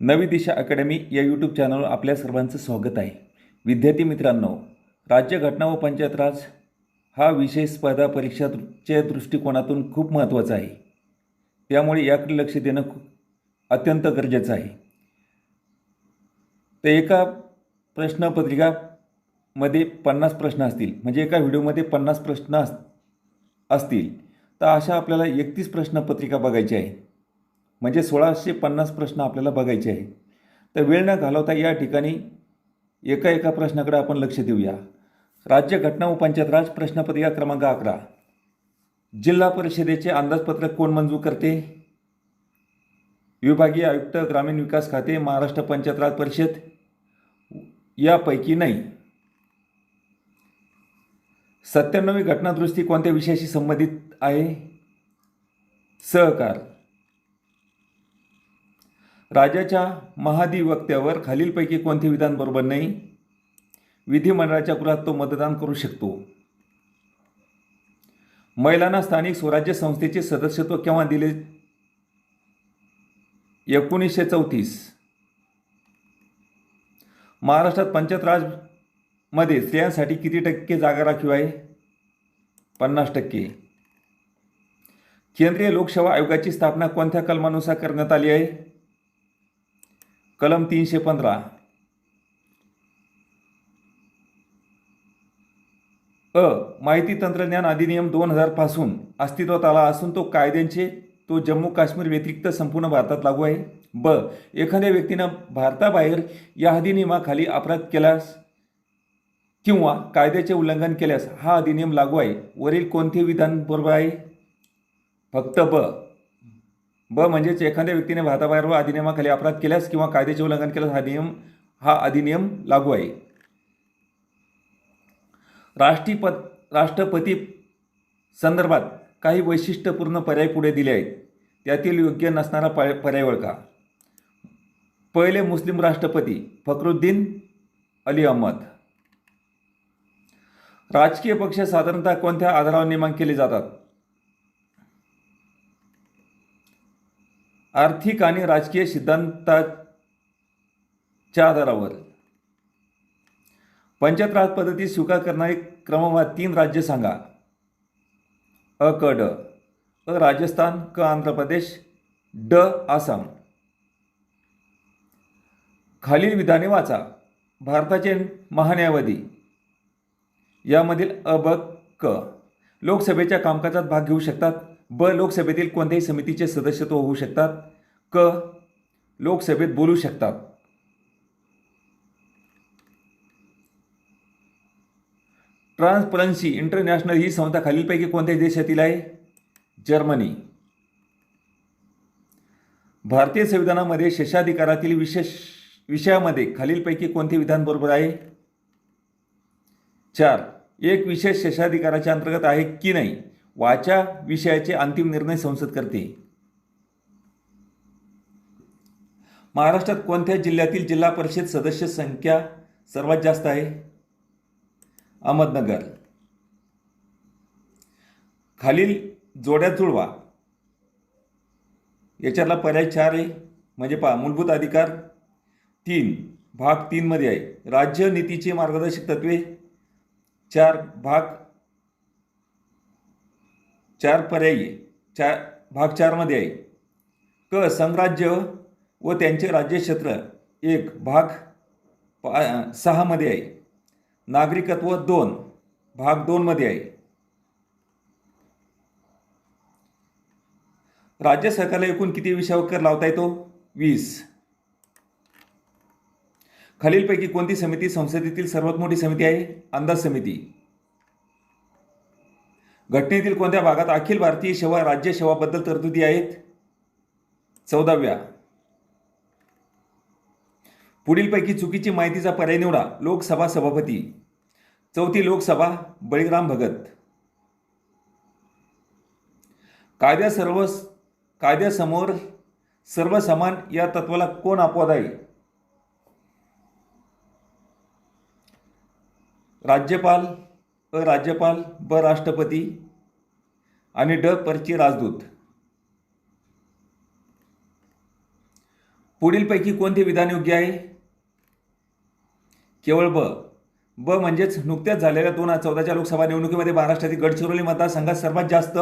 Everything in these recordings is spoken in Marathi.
नवी दिशा अकॅडमी या यूट्यूब चॅनलवर आपल्या सर्वांचं स्वागत आहे. विद्यार्थी मित्रांनो राज्यघटना व पंचायत राज हा विषय स्पर्धा परीक्षाच्या दृष्टिकोनातून खूप महत्त्वाचा आहे. त्यामुळे याकडे लक्ष देणं खूप अत्यंत गरजेचं आहे. तर एका प्रश्नपत्रिकामध्ये पन्नास प्रश्न असतील म्हणजे एका व्हिडिओमध्ये पन्नास प्रश्न अस असतील. तर अशा आपल्याला एकतीस प्रश्नपत्रिका बघायची आहे. म्हणजे सोळाशे पन्नास प्रश्न आपल्याला बघायचे आहे तर वेळ न घालवता या ठिकाणी एका एका प्रश्नाकडे आपण लक्ष देऊया. राज्य घटना व पंचायत राज प्रश्नपत्रिका क्रमांक अकरा. जिल्हा परिषदेचे अंदाजपत्रक कोण मंजूर करते? विभागीय आयुक्त ग्रामीण विकास खाते महाराष्ट्र पंचायत राज परिषद? यापैकी नाही. सत्त्याण्णवी घटनादुरुस्ती कोणत्या विषयाशी संबंधित आहे? सहकार. राजाच्या महाधिवक्त्यावर खालीलपैकी कोणते विधान बरोबर नाही? विधिमंडळाच्या गृहात तो मतदान करू शकतो. महिलांना स्थानिक स्वराज्य संस्थेचे सदस्यत्व केव्हा दिले? एकोणीसशे चौतीस. महाराष्ट्रात पंचायत राजमध्ये स्त्रियांसाठी किती टक्के जागा राखीव आहे? पन्नास टक्के. केंद्रीय लोकसेवा आयोगाची स्थापना कोणत्या कलमानुसार करण्यात आली आहे? कलम तीनशे पंधरा. अ माहिती तंत्रज्ञान अधिनियम दोन हजारपासून अस्तित्वात आला असून तो कायद्यांचे तो जम्मू काश्मीर व्यतिरिक्त संपूर्ण भारतात लागू आहे. ब एखाद्या व्यक्तीनं भारताबाहेर या अधिनियमाखाली अपराध केल्यास किंवा कायद्याचे उल्लंघन केल्यास हा अधिनियम लागू आहे. वरील कोणते विधान बरोबर आहे? फक्त ब. ब म्हणजेच एखाद्या व्यक्तीने भारताबाहेर व अधिनियमाखाली अपराध केल्यास किंवा कायद्याचे उल्लंघन केल्यास हा नियम हा अधिनियम लागू आहे. राष्ट्रीयपत राष्ट्रपती संदर्भात काही वैशिष्ट्यपूर्ण पर्याय पुढे दिले आहेत. त्यातील योग्य नसणारा पर्याय पर्याय ओळखा. पहिले मुस्लिम राष्ट्रपती फखरुद्दीन अली अहमद. राजकीय पक्ष साधारणतः कोणत्या आधारावर निर्माण केले जातात? आर्थिक आणि राजकीय सिद्धांताच्या आधारावर. पंचायत राज पद्धती स्वीकार करणारी क्रमवार तीन राज्य सांगा. अ क ड. अ राजस्थान क आंध्र प्रदेश ड आसाम. खालील विधाने वाचा. भारताचे महान्यायवादी. यामधील अ ब क. लोकसभेच्या कामकाजात भाग घेऊ शकतात. ब लोकसभेतील कोणत्याही समितीचे सदस्यत्व होऊ शकतात. क लोकसभेत बोलू शकतात. ट्रान्सपरन्सी इंटरनॅशनल ही संस्था खालीलपैकी कोणत्या देशातील आहे? जर्मनी. भारतीय संविधानामध्ये शेषाधिकारातील विशेष विषयामध्ये खालीलपैकी कोणते विधान बरोबर आहे? चार. एक विशेष शेषाधिकाराच्या अंतर्गत आहे की नाही? वाच्या विषयाचे अंतिम निर्णय संसद करते. महाराष्ट्रात कोणत्या जिल्ह्यातील जिल्हा परिषद सदस्य संख्या सर्वात जास्त आहे? अहमदनगर. खालील जोड्या जुळवा. याच्यातला पर्याय चार आहे. म्हणजे पहा मूलभूत अधिकार तीन भाग तीनमध्ये आहे. राज्य नीतीची मार्गदर्शक तत्वे चार भाग चार पर्यायी चार भाग चारमध्ये आहे. क संघराज्य व त्यांचे राज्यक्षेत्र. एक भाग पा सहामध्ये आहे. नागरिकत्व दोन भाग दोनमध्ये आहे. राज्य सरकारला एकूण किती विषयावर कर लावता येतो? वीस. खालीलपैकी कोणती समिती संसदेतील सर्वात मोठी समिती आहे? अंदाज समिती. घटनेतील कोणत्या भागात अखिल भारतीय सेवा राज्य सेवाबद्दल तरतुदी आहेत? चौदाव्या. पुढीलपैकी चुकीची माहितीचा पर्याय निवडा. लोकसभा सभापती. चौथी लोकसभा बळीराम भगत. कायद्या सर्व कायद्यासमोर सर्व समान या तत्वाला कोण अपवाद आहे? राज्यपाल अ राज्यपाल ब राष्ट्रपती आणि ड परची राजदूत. पुढीलपैकी कोणते विधान योग्य आहे? केवळ ब. ब म्हणजेच नुकत्याच झालेल्या दोन हजार चौदाच्या लोकसभा निवडणुकीमध्ये महाराष्ट्रातील गडचिरोली मतदारसंघात सर्वात जास्त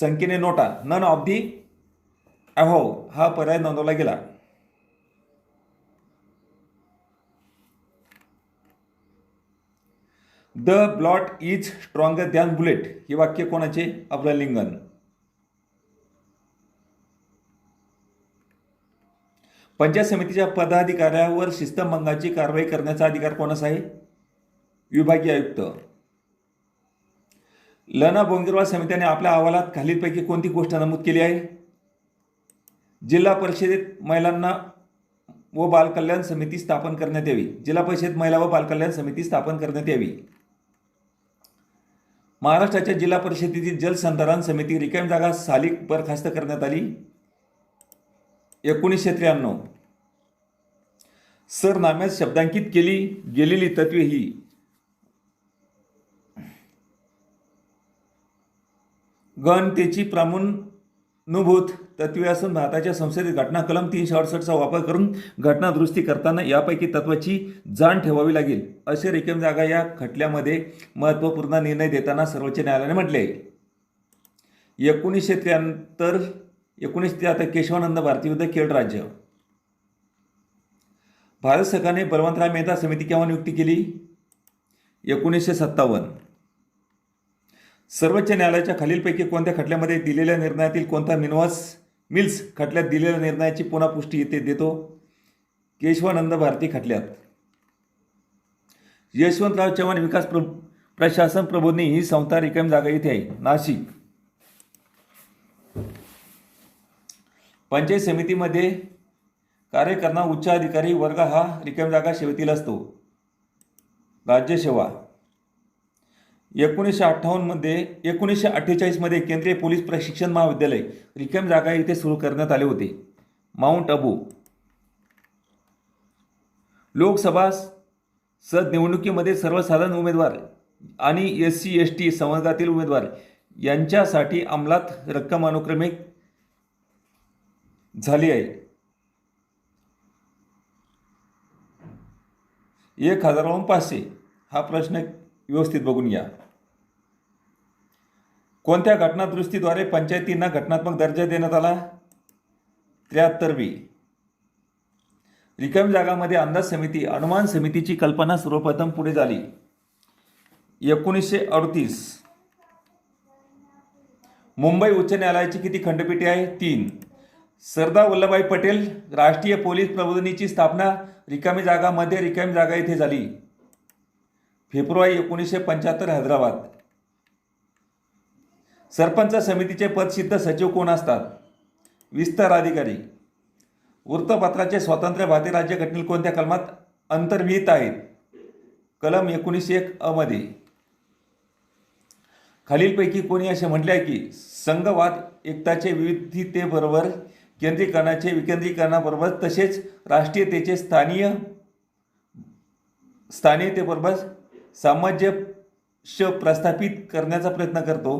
संख्येने नोटा नन ऑफ दी अहो हा पर्याय नोंदवला गेला. The ballot is stronger than bullet. हे वाक्य कोणाचे? अब्राहम पंचायत समितीच्या पदाधिकाऱ्यावर शिस्तभंगाची कारवाई करण्याचा अधिकार कोणाचा आहे? विभागीय आयुक्त. लना बोंगिरवाल समितीने आपल्या अहवालात खालीलपैकी कोणती गोष्ट नमूद केली आहे? जिल्हा परिषदेत महिलांना व बालकल्याण समिती स्थापन करण्यात यावी. जिल्हा परिषद महिला व बालकल्याण समिती स्थापन करण्यात यावी. महाराष्ट्राच्या जिल्हा परिषदेतील जलसंधारण समिती रिकाम जागा साली बरखास्त करण्यात आली. एकोणीसशे त्र्याण्णव. सरनाम्यात शब्दांकित केली. गेलेली तत्वे ही. गणतेची प्रामुणभूत तत्वे भारताच्या संसदेत घटना कलम तीनशे अडसष्टचा वापर करून घटना दुरुस्ती करताना यापैकी तत्वाची जाण ठेवावी लागेल. असे रिकाम जागा या खटल्यामध्ये महत्त्वपूर्ण निर्णय देताना सर्वोच्च न्यायालयाने म्हटले आहे. एकोणीसशे त्र्याहत्तर एकोणीस ते आता केशवानंद भारती विरुद्ध केरळ राज्य. भारत सरकारने बलवंतराव मेहता समिती केव्हा नियुक्ती केली? एकोणीसशे सत्तावन्न. सर्वोच्च न्यायालयाच्या खालीलपैकी कोणत्या खटल्यामध्ये दिलेल्या निर्णयातील कोणता मिनवास मिल्स खटल्यात दिलेल्या निर्णयाची पुन्हा पुष्टी येते देतो. केशवानंद भारती खटल्यात. यशवंतराव चव्हाण विकास प्र प्रशासन प्रबोधनी ही संस्था रिकाम जागा इथे आहे. नाशिक. पंचायत समितीमध्ये कार्य करणारा उच्च अधिकारी वर्ग हा रिकाम जागा सेवेतील असतो. राज्यसेवा. एकोणीसशे अठ्ठावन्नमध्ये एकोणीसशे अठ्ठेचाळीसमध्ये केंद्रीय पोलीस प्रशिक्षण महाविद्यालय रिकाम जागा इथे सुरू करण्यात आले होते. माउंट अबू लोकसभा सद निवडणुकीमध्ये सर्वसाधारण उमेदवार आणि एस सी एस टी संवर्गातील उमेदवार यांच्यासाठी अंमलात रक्कम अनुक्रमिक झाली आहे. एक हजाराहून पाचशे हा प्रश्न व्यवस्थित बघून घ्या. कोणत्या घटना दुरुस्तीद्वारे पंचायतींना घटनात्मक दर्जा देण्यात आला? त्र्याहत्तर बी रिकामी जागामध्ये अंदाज समिती अनुमान समितीची कल्पना सर्वप्रथम पुढे झाली. एकोणीसशे अडतीस. मुंबई उच्च न्यायालयाची किती खंडपीठे आहे? तीन. सरदार वल्लभभाई पटेल राष्ट्रीय पोलीस प्रबोधिनीची स्थापना रिकामी जागामध्ये रिकामी जागा येथे झाली. फेब्रुवारी एकोणीसशे पंच्याहत्तर हैदराबाद. सरपंच समितीचे पदसिद्ध सचिव कोण असतात? विस्तार अधिकारी. वृत्तपत्राचे स्वातंत्र्य भारतीय राज्यघटनेतील कोणत्या कलमात अंतर्विहित आहेत? कलम एकोणीसशे एक अमध्ये. खालीलपैकी कोणी असे म्हटले आहे की संघवाद एकताचे विविधतेबरोबर केंद्रीकरणाचे विकेंद्रीकरणाबरोबर तसेच राष्ट्रीयतेचे स्थानीय स्थानीयतेबरोबर सामंजस्य प्रस्थापित करण्याचा प्रयत्न करतो.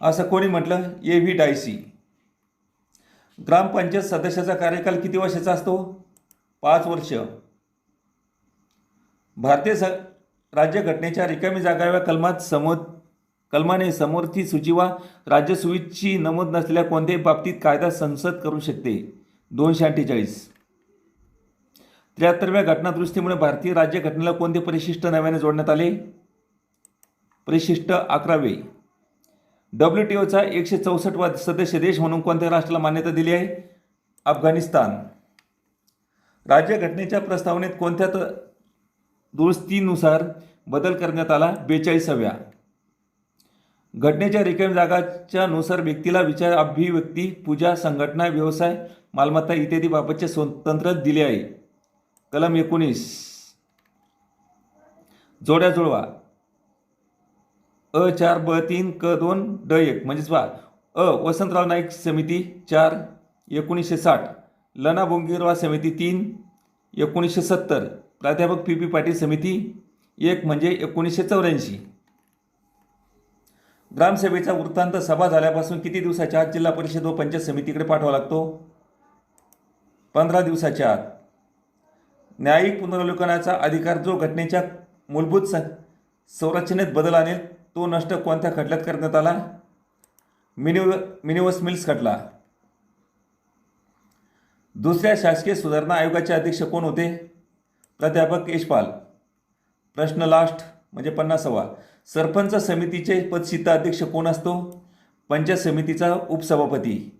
असं कोणी म्हटलं? ए व्ही डायसी ग्रामपंचायत सदस्याचा कार्यकाल किती वर्षाचा असतो? पाच वर्ष. भारतीय स राज्यघटनेच्या रिकामी जागा या कलमात समोर कलमाने समोरची सूची वा राज्यसुविची नमूद नसलेल्या कोणत्याही बाबतीत कायदा संसद करू शकते. दोनशे अठ्ठेचाळीस. त्र्याहत्तरव्या घटनादुरुस्तीमुळे भारतीय राज्यघटनेला कोणते परिशिष्ट नव्याने जोडण्यात आले? परिशिष्ट अकरावे. डब्ल्यू टी ओचा एकशे चौसष्टवा सदस्य देश म्हणून कोणत्या राष्ट्राला मान्यता दिली आहे? अफगाणिस्तान. राज्यघटनेच्या प्रस्तावनेत कोणत्या तर दुरुस्तीनुसार बदल करण्यात आला? बेचाळीसाव्या. घटनेच्या रिकाम जागाच्या नुसार व्यक्तीला विचार अभिव्यक्ती पूजा संघटना व्यवसाय मालमत्ता इत्यादी बाबतचे स्वतंत्र दिले आहे. कलम एकोणीस. जोड्या जुळवा. अ चार ब तीन क दोन ड एक. म्हणजेच वा अ वसंतराव नाईक समिती चार एकोणीसशे साठ. लना बोंगीरवा समिती तीन एकोणीसशे सत्तर. प्राध्यापक पी पी पाटील समिती एक म्हणजे एकोणीसशे चौऱ्याऐंशी. ग्रामसभेचा वृत्तांत सभा झाल्यापासून किती दिवसाच्या आत जिल्हा परिषद व पंचायत समितीकडे पाठवावा लागतो? पंधरा दिवसाच्या आत. न्यायिक पुनरावलोकनाचा अधिकार जो घटनेच्या मूलभूत स संरचनेत बदल आणेल तो नष्ट कोणत्या खटल्यात करण्यात आला? मिनिव मिनिवस मिल्स खटला. दुसऱ्या शासकीय सुधारणा आयोगाचे अध्यक्ष कोण होते? प्राध्यापक यशपाल. प्रश्न लास्ट म्हणजे पन्नासावा. सरपंच समितीचे पदसिद्ध अध्यक्ष कोण असतो? पंचायत समितीचा उपसभापती.